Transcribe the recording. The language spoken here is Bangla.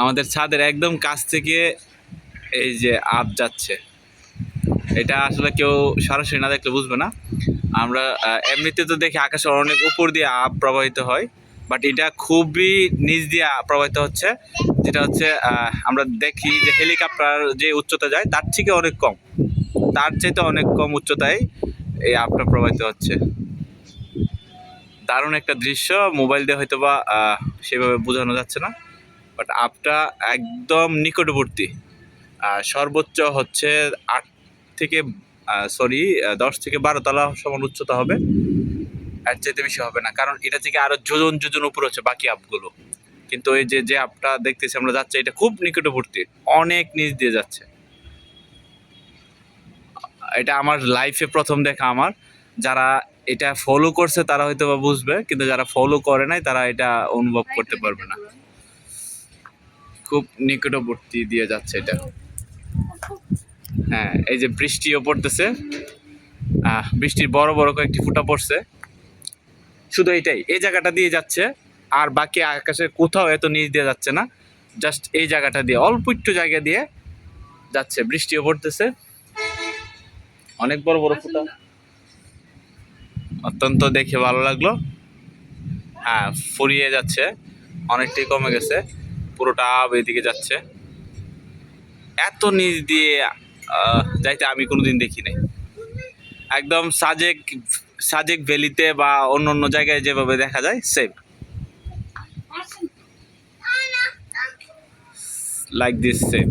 আমাদের ছাদের একদম কাছ থেকে এই যে আপ যাচ্ছে। এটা আসলে কেউ সরাসরি না দেখলে বুঝবে না। আমরা এমনিতে তো দেখি আকাশে অনেক উপর দিয়ে আপ প্রবাহিত হয় বাট এটা খুবই নিচ দিয়ে প্রবাহিত হচ্ছে, যেটা হচ্ছে আমরা দেখি যে হেলিকপ্টার যে উচ্চতা যায় তার থেকে অনেক কম। তার চাইতে অনেক কম উচ্চতায় এই আপটা প্রবাহিত হচ্ছে। দারুণ একটা দৃশ্য, মোবাইল দিয়ে হয়তো বা সেভাবে বোঝানো যাচ্ছে না। বাট আপটা একদম নিকটবর্তী। সর্বোচ্চ হচ্ছে আট থেকে সরি দশ থেকে বারো তলা সমান উচ্চতা হবে। এর চাইতে বেশি হবে না কারণ এটা থেকে আরও যোজন যোজন উপর হচ্ছে বাকি আপগুলো। কিন্তু এই যে যে আপটা দেখতেছি আমরা যাচ্ছে এটা খুব নিকটবর্তী অনেক নিচ দিয়ে যাচ্ছে। এটা আমার লাইফে প্রথম দেখা আমার। যারা এটা ফলো করছে তারা হয়তো বা বুঝবে কিন্তু যারা ফলো করে নাই তারা এটা অনুভব করতে পারবে না। খুব নিকটবর্তী দিয়ে যাচ্ছে এটা। হ্যাঁ এই যে বৃষ্টিও পড়তেছে। বৃষ্টির বড় বড় কয়েকটি ফুটা পড়ছে। শুধু এটাই এই জায়গাটা দিয়ে যাচ্ছে, আর বাকি আকাশের কোথাও এত নিচ দিয়ে যাচ্ছে না। জাস্ট এই জায়গাটা দিয়ে, অল্প একটু জায়গা দিয়ে যাচ্ছে, বৃষ্টিও পড়তেছে। অনেক বড় বড় ফুটা। অত্যন্ত দেখে ভালো লাগল। হ্যাঁ ফুরিয়ে যাচ্ছে, অনেকটাই কমে গেছে। পুরোটা এদিকে যাচ্ছে। এত নিচ দিয়ে যাইতে আমি কোনোদিন দেখি নাই একদম সাজেক সাজেক ভ্যালিতে বা অন্য অন্য জায়গায় যেভাবে দেখা যায় সেম লাইক দিস সেম